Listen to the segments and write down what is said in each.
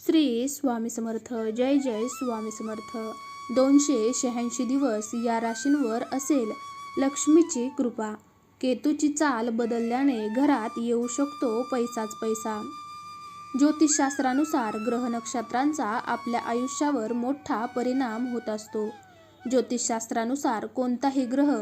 श्री स्वामी समर्थ जय जय स्वामी समर्थ. दोनशे शहाऐंशी दिवस या राशींवर असेल लक्ष्मीची कृपा. केतूची चाल बदलल्याने घरात येऊ शकतो पैसाच पैसा. ज्योतिषशास्त्रानुसार ग्रह नक्षत्रांचा आपल्या आयुष्यावर मोठा परिणाम होत असतो. ज्योतिषशास्त्रानुसार कोणताही ग्रह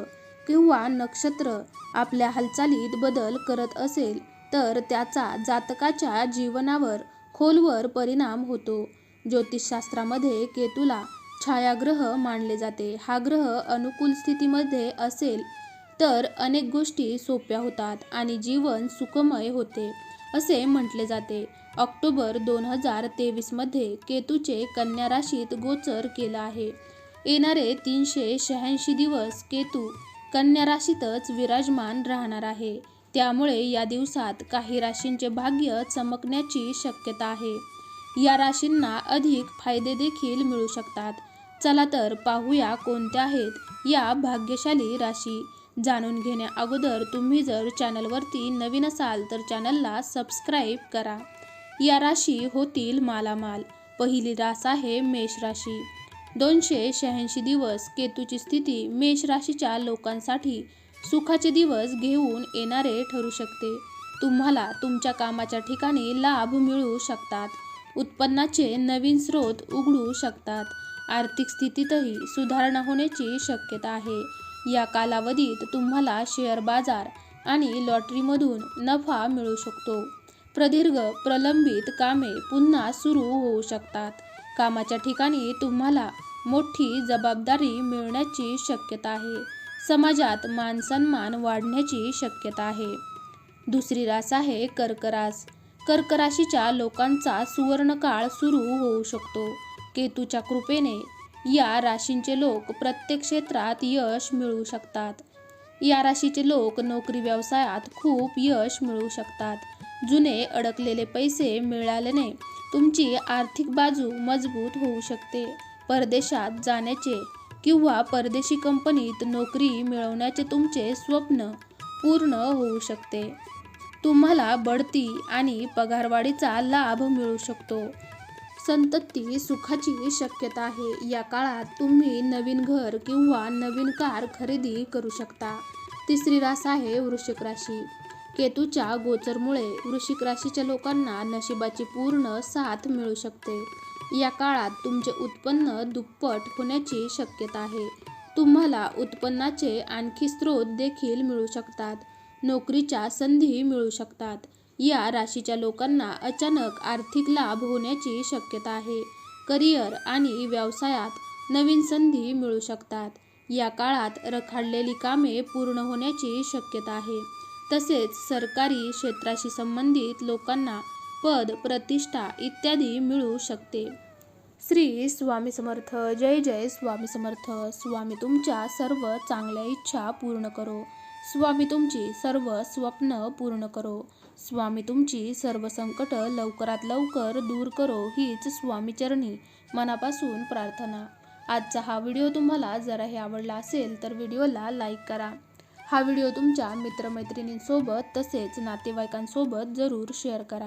किंवा नक्षत्र आपल्या हालचालीत बदल करत असेल तर त्याचा जातकाच्या जीवनावर खोलवर परिणाम होतो. ज्योतिषशास्त्रामध्ये केतूला छायाग्रह मानले जाते. हा ग्रह अनुकूल स्थितीमध्ये असेल तर अनेक गोष्टी सोप्या होतात आणि जीवन सुखमय होते असे म्हटले जाते. ऑक्टोबर दोन हजार तेवीसमध्ये केतूचे कन्या राशीत गोचर केलं आहे. येणारे तीनशे शहाऐंशी दिवस केतू कन्या राशीतच विराजमान राहणार आहे. त्यामुळे या दिवसात काही राशींचे भाग्य चमकण्याची शक्यता आहे. या राशींना अधिक फायदे देखील मिळू शकतात. चला तर पाहूया कोणत्या आहेत या भाग्यशाली राशी. जाणून घेण्या अगोदर तुम्ही जर चॅनलवरती नवीन असाल तर चॅनलला सबस्क्राईब करा. या राशी होतील मालामाल. पहिली रास आहे मेष राशी. दोनशे शहाऐंशी दिवस केतूची स्थिती मेष राशीच्या लोकांसाठी सुखाचे दिवस घेऊन येणारे ठरू शकते. तुम्हाला तुमच्या कामाच्या ठिकाणी लाभ मिळू शकतात. उत्पन्नाचे नवीन स्रोत उघडू शकतात. आर्थिक स्थितीतही सुधारणा होण्याची शक्यता आहे. या कालावधीत तुम्हाला शेअर बाजार आणि लॉटरीमधून नफा मिळू शकतो. प्रदीर्घ प्रलंबित कामे पुन्हा सुरू होऊ शकतात. कामाच्या ठिकाणी तुम्हाला मोठी जबाबदारी मिळण्याची शक्यता आहे. समाजात मानसन्मान वाढण्याची शक्यता आहे. दुसरी रास आहे कर्क रास कर्क राशीच्या लोकांचा सुवर्णकाळ सुरू होऊ शकतो. केतूच्या कृपेने या राशींचे लोक प्रत्येक क्षेत्रात यश मिळवू शकतात. या राशीचे लोक नोकरी व्यवसायात खूप यश मिळवू शकतात. जुने अडकलेले पैसे मिळाल्याने तुमची आर्थिक बाजू मजबूत होऊ शकते. परदेशात जाण्याचे किंवा परदेशी कंपनीत नोकरी मिळवण्याचे तुमचे स्वप्न पूर्ण होऊ शकते. तुम्हाला बढती आणि पगारवाढीचा लाभ मिळू शकतो. संतती सुखाची शक्यता आहे. या काळात तुम्ही नवीन घर किंवा नवीन कार खरेदी करू शकता. तिसरी रास आहे वृश्चिक राशी. केतूच्या गोचरमुळे वृश्चिक राशीच्या लोकांना नशिबाची पूर्ण साथ मिळू शकते. या काळात तुमचे उत्पन्न दुप्पट होण्याची शक्यता आहे. तुम्हाला उत्पन्नाचे आणखी स्रोत देखील मिळू शकतात. नोकरीच्या संधी मिळू शकतात. या राशीच्या लोकांना अचानक आर्थिक लाभ होण्याची शक्यता आहे. करिअर आणि व्यवसायात नवीन संधी मिळू शकतात. या काळात रखडलेली कामे पूर्ण होण्याची शक्यता आहे. तसेच सरकारी क्षेत्राशी संबंधित लोकांना पद प्रतिष्ठा इत्यादी मिळू शकते. श्री स्वामी समर्थ. जय जय स्वामी समर्थ. स्वामी तुमच्या सर्व चांगल्या इच्छा पूर्ण करो. स्वामी तुमची सर्व स्वप्न पूर्ण करो. स्वामी तुमची सर्व संकट लवकरात लवकर दूर करो हीच स्वामीचरणी मनापासून प्रार्थना. आजचा हा व्हिडिओ तुम्हाला जराही आवडला असेल तर व्हिडिओला लाईक करा. हा व्हिडिओ तुमच्या मित्रमैत्रिणींसोबत तसेच नातेवाईकांसोबत जरूर शेअर करा.